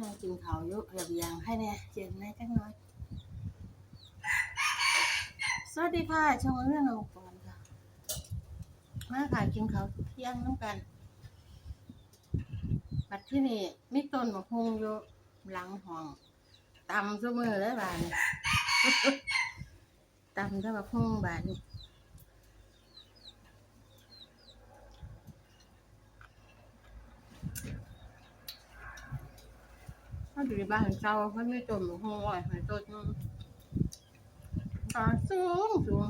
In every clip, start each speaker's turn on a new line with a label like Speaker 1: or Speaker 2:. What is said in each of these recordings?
Speaker 1: นางกินเขาอยุระเบียงให้แน่เจ็บไหมจังน้อย สวัสดีค่ะช่องเรื่ององค์กรค่ะ มาค่ะกินเขาเที่ยงน้ำกันปัดที่นี่มีต้นมะฮุงอยู่หลังห้องตำเสมอเลยบานตำถ้มะฮุงบานนี้ เขาอยู่ในบ้านเจ้าเขาไม่ต้นมะฮุงอ่อยหอยต้นตาสูงสูง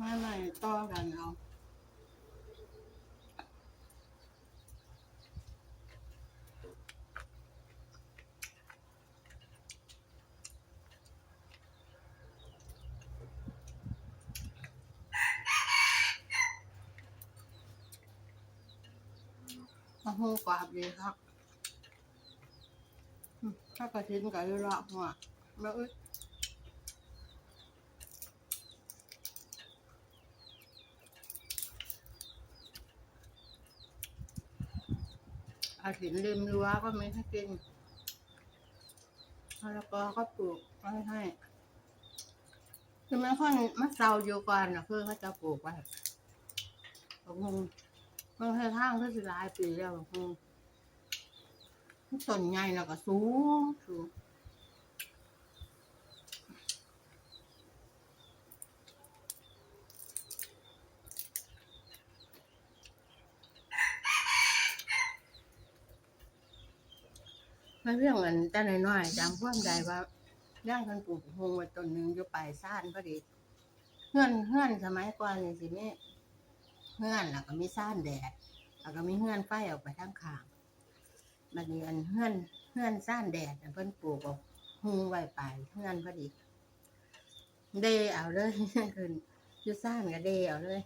Speaker 1: มาใหม่ต่อกันเอา มะฮุงกรอบดีครับถ้ากระทิ้นกับยุระหัวแล้วอึดอาถินริมรั้วก็ไม่ให้กินมะละกอก็ปลูกไม่ให้คือไม่ค่อยมะเซาอยู่ก่อนนะเพื่อเขาจะปลูกไว้ผมง มันให้ทางเพื่อสิหลายปีแล้วผมงต้นใหญ่แล้วก็สูงสูงมันเรื่องเงินแต่น้อยๆจังพ่วามใดว่าย่างกันปลูกหงไว้ต้นหนึ่งอยู่ปลายซ่านพอดีเฮื่อนเฮื่อนสมัยก่อนนี่สิแม่ เฮือนแล้วก็มีซ่านแดดแล้วก็มีเฮือนไฟออกไปทั้งข้างบัดนี้อันเฮือนเฮือนซ่านแดดอันเพิ่นปลูกออกหุงไว้ปลายเฮือนพอดีเดเอาเลยขึ้นอยู่ซ่านก็เดเอาเลย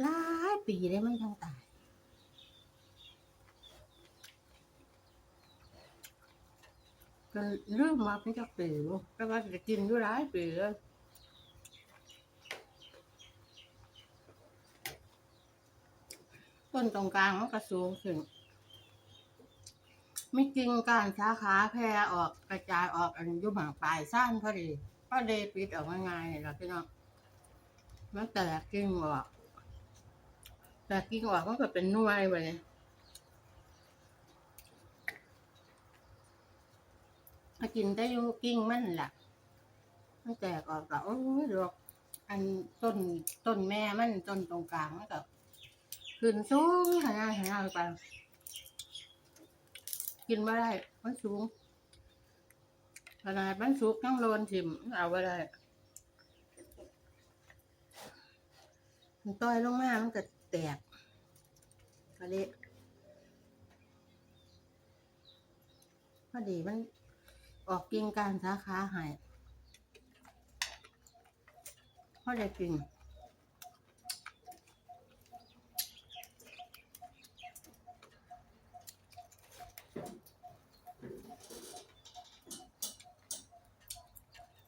Speaker 1: หลายปีได้มันจังตายจนเรื่อมาเป็นจักปีบ่แต่ว่าจะกินอยู่หลายปีเลย ต้นตรงกลางมันก็สูงขึ้นไม่จริงการสาขาแพร่ออกกระจายออกอันยุบหางปลายสั้นพอดีพอดีปิดออกง่ายๆนี่ล่ะพี่น้องมันแตกกิ่งออกแต่กิ่งออกมันก็เป็นน่วยไปเลยมากินได้ยู่กิ้งมันแหละมันแตกออกก็โอ้ยดอกอันต้นต้นแม่มันต้นตรงกลางมันก็ ขึ้นสูงขนาดขนาไปกินไม่ได้มันสูงขนาดมันสุกต้องโลนถิ่มเอาไว้ได้มันต้อยลงมามันก็แตกก็เละพอดีมันออกกิ่งการสาขาหายพราะได้กิน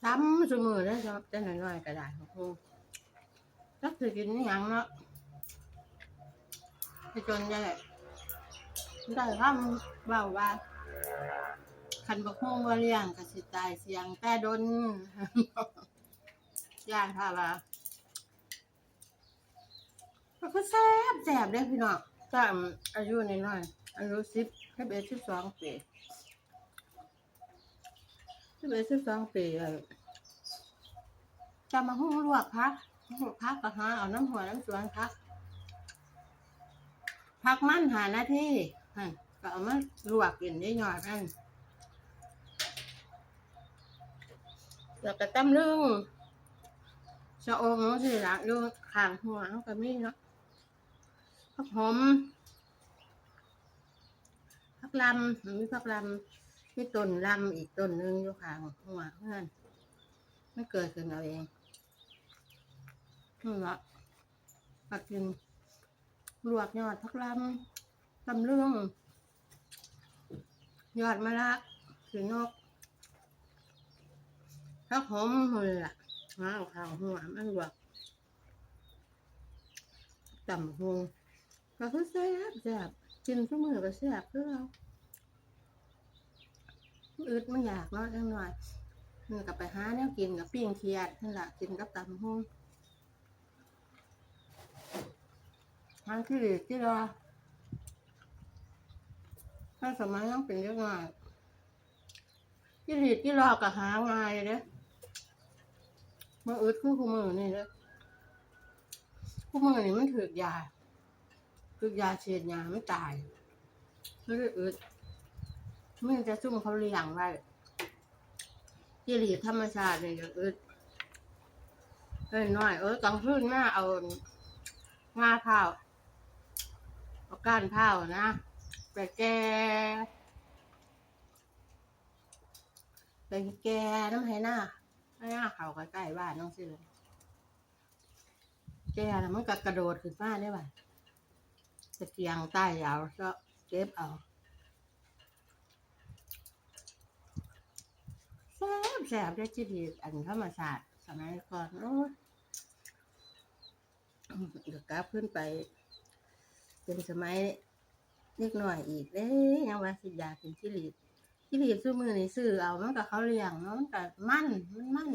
Speaker 1: ซ้ำเสมอเลยครับจะหน่อยๆก็ได้ครับครูจักสิกินอหย่างเนาะไปจนได้ได้คำเบาว่าคันบักฮวงว่าเลี้ยงก็สิตายเสียงแต่ดนย่านพาว่ามันก็แซ่บแซ่บเด้พี่น้องก็อายุน้อยๆอายุสิบสิบเอ็ดสิบสองปีสิบเอ็ดสิบสองปีเออ จะมาหุ้งลวกพักลวกพักก็หาเอาน้ำหัวน้ำสวนพัก พักมั่นหาหน้าที่ก็เอามาลวกกินได้หน่อยนั่นแล้วก็ตำลึงชะอมสิละอยู่ข้างหัวก็มีเนาะผักหอมผักลำมีผักลำมีต้นลำอีกต้นหนึ่งอยู่ขางหัวเพื่อนไม่เกิดขึ้นเอาเอง นี่ละปักกินลวกยอดผักลำตำลึงยอดมะละสีนกถ้าหอมเลยล่ะมาเอาข้าวหัวมันแบบต่ำหงก็คือแซ่บแซ่บกินทุกมือก็แซ่บคือเราอึดไม่อยากเนาะจังหน่อยมันก็ไปหาแนวกินกับปิ้งเขียดนั่นแหละกินกับตำหง ทางที่ที่รอถ้าสมัยยังเป็นเรื่องง่ายที่รีดที่รอกับหาง่ายเด้มาอึดคือคู่มือนี่เด้คู่มือนี่มันถือกยาถือกยาเฉียดยาไม่ตายไม่ได้อึดไม่จะซุ่มเขาเลี้ยงไว้ที่รีธรรมชาตินี่จะอึดเอ้ยน้อยเออกลางคืนหน้าเอางาเผาเอา ก้านเผานะไปแก่ไปแก่น้ำให้หน้าให้หน้าเขาใกล้ๆบ้านน้องสิเลยแกแล้วมันก็กระโดดขึ้นมาได้ป่ะตะเกียงใต้เอาก็เก็บเอาแซ่บแซ่บได้จีดีอันธรรมชาติสมัยก่อนโอ้เดี๋ยวกลับขึ้นไป เป็นสมัยเล็กหน่อยอีกเด้ยังว่าสิอยากกินชิลีชิลีซื้อมือนี่ซื้อเอามันกับเขาเลี้ยงเนาะมันกับมันมันมัน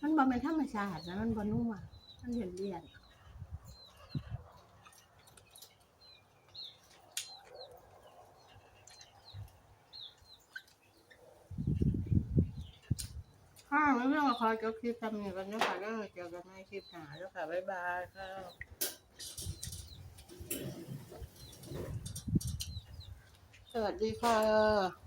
Speaker 1: มันบ่เป็นธรรมชาตินะมันบ่นัวมันเลียนเลียนค่ะไม่เรื่องละครก็คลิปทำเนี่ยกันนะคะแล้วเจอกันในคลิปหน้าแล้วค่ะบ๊ายบายค่ะ สวัสดีค่ะ